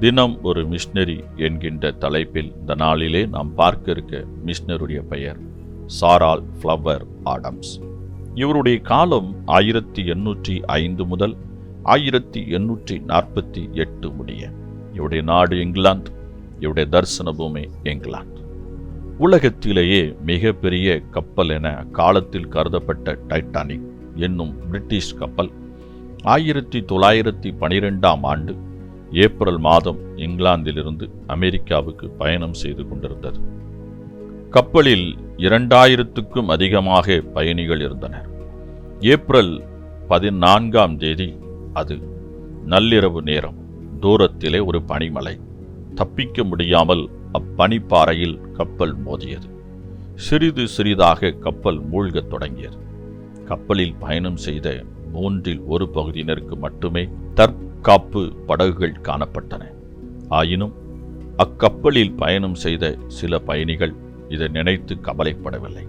தினம் ஒரு மிஷனரி என்கின்ற தலைப்பில் இந்த நாளிலே நாம் பார்க்க இருக்க மிஷினருடைய பெயர் சாரால் ஃப்ளவர் ஆடம்ஸ். இவருடைய காலம் ஆயிரத்தி எண்ணூற்றி ஐந்து முதல் ஆயிரத்தி எண்ணூற்றி நாற்பத்தி எட்டு முடிய. இவருடைய நாடு இங்கிலாந்து இவருடைய தரிசன பூமி இங்கிலாந்து. உலகத்திலேயே மிகப்பெரிய கப்பல் என காலத்தில் கருதப்பட்ட டைட்டானிக் என்னும் பிரிட்டிஷ் கப்பல் ஆயிரத்தி தொள்ளாயிரத்தி பனிரெண்டாம் ஆண்டு ஏப்ரல் மாதம் இங்கிலாந்திலிருந்து அமெரிக்காவுக்கு பயணம் செய்து கொண்டிருந்தது. கப்பலில் இரண்டாயிரத்துக்கும் அதிகமாக பயணிகள் இருந்தனர். ஏப்ரல் பதினான்காம் தேதி அது நள்ளிரவு நேரம் தூரத்திலே ஒரு பனிமலை. தப்பிக்க முடியாமல் அப்பனிப்பாறையில் கப்பல் மோதியது. சிறிது சிறிதாக கப்பல் மூழ்கத் தொடங்கியது. கப்பலில் பயணம் செய்த மூன்றில் ஒரு பகுதியினருக்கு மட்டுமே தற்காப்பு படகுகள் காணப்பட்டன. ஆயினும் அக்கப்பலில் பயணம் செய்த சில பயணிகள் இதை நினைத்து கவலைப்படவில்லை.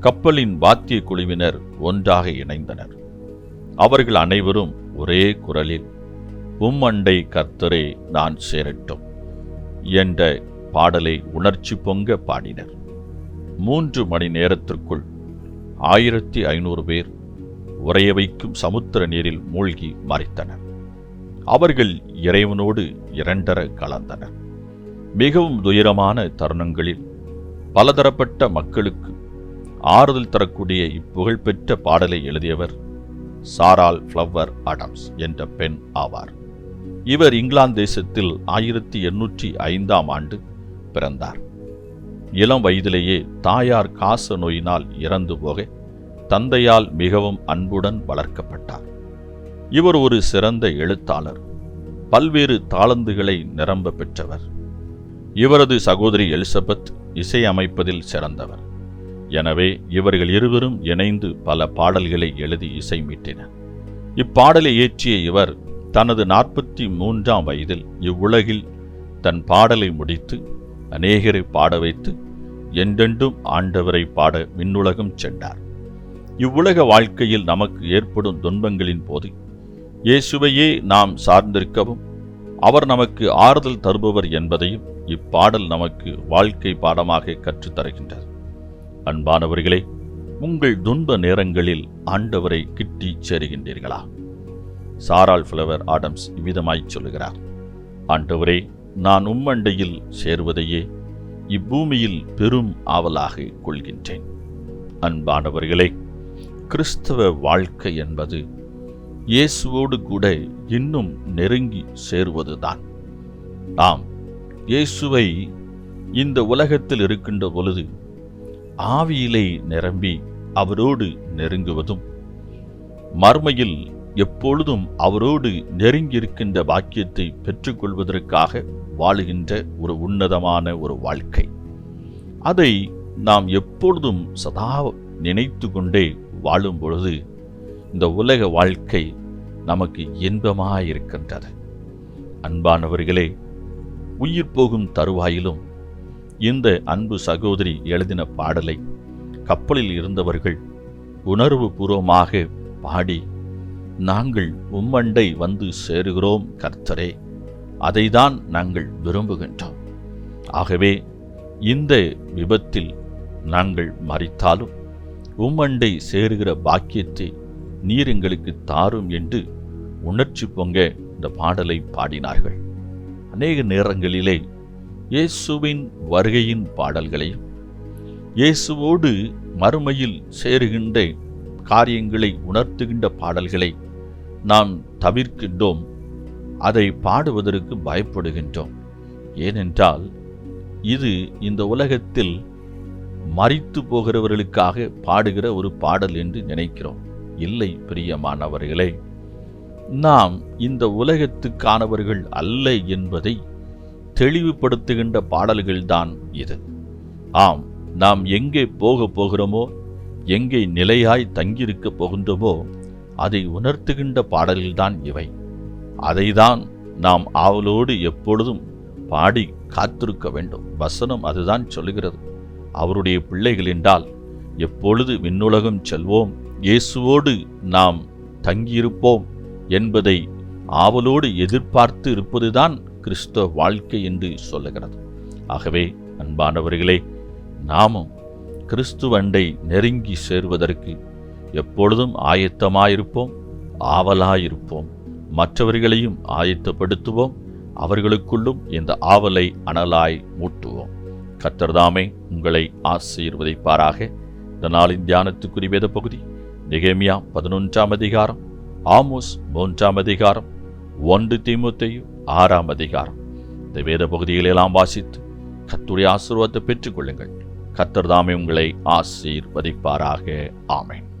கப்பலின் வாத்திய குழுவினர் ஒன்றாக இணைந்தனர். அவர்கள் அனைவரும் ஒரே குரலில் உம்மண்டை கர்த்தரே நான் சேரட்டும் என்ற பாடலை உணர்ச்சி பொங்க பாடினர். மூன்று மணி நேரத்திற்குள் ஆயிரத்தி ஐநூறு பேர் உறைய வைக்கும் சமுத்திர நீரில் மூழ்கி மறைத்தனர் அவர்கள் இறைவனோடு இரண்டர கலந்தனர். மிகவும் துயரமான தருணங்களில் பலதரப்பட்ட மக்களுக்கு ஆறுதல் தரக்கூடிய இப்புகழ்பெற்ற பாடலை எழுதியவர் சாரால் ஃப்ளவர் அடம்ஸ் என்ற பெண் ஆவார். இவர் இங்கிலாந்து தேசத்தில் ஆயிரத்தி எண்ணூற்றி ஐந்தாம் ஆண்டு பிறந்தார். இளம் வயதிலேயே தாயார் காச நோயினால் இறந்து போக தந்தையால் மிகவும் அன்புடன் வளர்க்கப்பட்டார். இவர் ஒரு சிறந்த எழுத்தாளர். பல்வேறு தாளந்துகளை நிரம்ப பெற்றவர். இவரது சகோதரி எலிசபெத் இசையமைப்பதில் சிறந்தவர். எனவே இவர்கள் இருவரும் இணைந்து பல பாடல்களை எழுதி இசை மீட்டினர். இப்பாடலை இயற்றிய இவர் தனது நாற்பத்தி மூன்றாம் வயதில் இவ்வுலகில் தன் பாடலை முடித்து அநேகரை பாட வைத்து என்றென்றும் ஆண்டவரை பாட விண்ணுலகம் சென்றார். இவ்வுலக வாழ்க்கையில் நமக்கு ஏற்படும் துன்பங்களின் போது இயேசுவையே நாம் சார்ந்திருக்கவும் அவர் நமக்கு ஆறுதல் தருபவர் என்பதையும் இப்பாடல் நமக்கு வாழ்க்கை பாடமாக கற்றுத்தருகின்றது அன்பானவர்களே உங்கள் துன்ப நேரங்களில் ஆண்டவரை கிட்டி சேருகின்றீர்களா? சாரால் ஃபிளவர் ஆடம்ஸ் இவ்விதமாய் சொல்லுகிறார் ஆண்டவரே நான் உம்மண்டையில் சேருவதையே இப்பூமியில் பெரும் ஆவலாக கொள்கின்றேன். அன்பானவர்களே கிறிஸ்தவ வாழ்க்கை என்பது இயேசுவோடு கூட இன்னும் நெருங்கி சேருவதுதான். ஆம் இயேசுவை இந்த உலகத்தில் இருக்கின்ற பொழுது ஆவியிலே நிரம்பி அவரோடு நெருங்குவதும் மர்மையில் எப்பொழுதும் அவரோடு நெருங்கியிருக்கின்ற பாக்கியத்தை பெற்றுக்கொள்வதற்காக வாழுகின்ற ஒரு உன்னதமான ஒரு வாழ்க்கை. அதை நாம் எப்பொழுதும் சதா நினைத்து கொண்டே வாழும் பொழுது இந்த உலக வாழ்க்கை நமக்கு இன்பமாயிருக்கின்றது. அன்பானவர்களே உயிர் போகும் தருவாயிலும் இந்த அன்பு சகோதரி எழுதின பாடலை கப்பலில் இருந்தவர்கள் உணர்வு பூர்வமாக பாடி நாங்கள் உம்மண்டை வந்து சேருகிறோம் கர்த்தரே அதைதான் நாங்கள் விரும்புகின்றோம். ஆகவே இந்த விபத்தில் நாங்கள் மறித்தாலும் உம்மண்டை சேருகிற பாக்கியத்தை நீர் எங்களுக்கு தாரும் என்று உணர்ச்சி பொங்க இந்த பாடலை பாடினார்கள். அநேக நேரங்களிலே இயேசுவின் வருகையின் பாடல்களையும் இயேசுவோடு மறுமையில் சேருகின்ற காரியங்களை உணர்த்துகின்ற பாடல்களை நாம் தவிர்க்கின்றோம். அதை பாடுவதற்கு பயப்படுகின்றோம். ஏனென்றால் இது இந்த உலகத்தில் மறித்து போகிறவர்களுக்காக பாடுகிற ஒரு பாடல் என்று நினைக்கிறோம். இல்லை பிரியமானவர்களே. நாம் இந்த உலகத்துக்கானவர்கள் அல்ல என்பதை தெளிவுபடுத்துகின்ற பாடல்கள்தான் இது. ஆம் நாம் எங்கே போக போகிறோமோ எங்கே நிலையாய் தங்கியிருக்க போகின்றோமோ அதை உணர்த்துகின்ற பாடல்கள்தான் இவை. அதைதான் நாம் ஆவலோடு எப்பொழுதும் பாடி காத்திருக்க வேண்டும். வசனம் அதுதான் சொல்லுகிறது. அவருடைய பிள்ளைகள் என்றால் எப்பொழுது விண்ணுலகம் செல்வோம் இயேசுவோடு நாம் தங்கியிருப்போம் என்பதை ஆவலோடு எதிர்பார்த்து இருப்பதுதான் கிறிஸ்தவ வாழ்க்கை என்று சொல்லுகிறது. ஆகவே அன்பானவர்களே நாமும் கிறிஸ்துவண்டை நெருங்கி சேர்வதற்கு எப்பொழுதும் ஆயத்தமாயிருப்போம் ஆவலாயிருப்போம். மற்றவர்களையும் ஆயத்தப்படுத்துவோம் அவர்களுக்குள்ளும் இந்த ஆவலை அனலாய் மூட்டுவோம். கத்தர்தாமே உங்களை ஆசீர்வதிப்பாராக. இந்த நாளின் தியானத்துக்குரிய வேத பகுதி நிகேமியா பதினொன்றாம் அதிகாரம் ஆமோஸ் மூன்றாம் அதிகாரம் ஒன்று தீமுத்தையும் ஆறாம் அதிகாரம். இந்த வேத பகுதிகளெல்லாம் வாசித்து கத்துடைய ஆசீர்வாதத்தை பெற்றுக்கொள்ளுங்கள். கத்தர் தாமே உங்களை ஆசீர்வதிப்பாராக. ஆமேன்.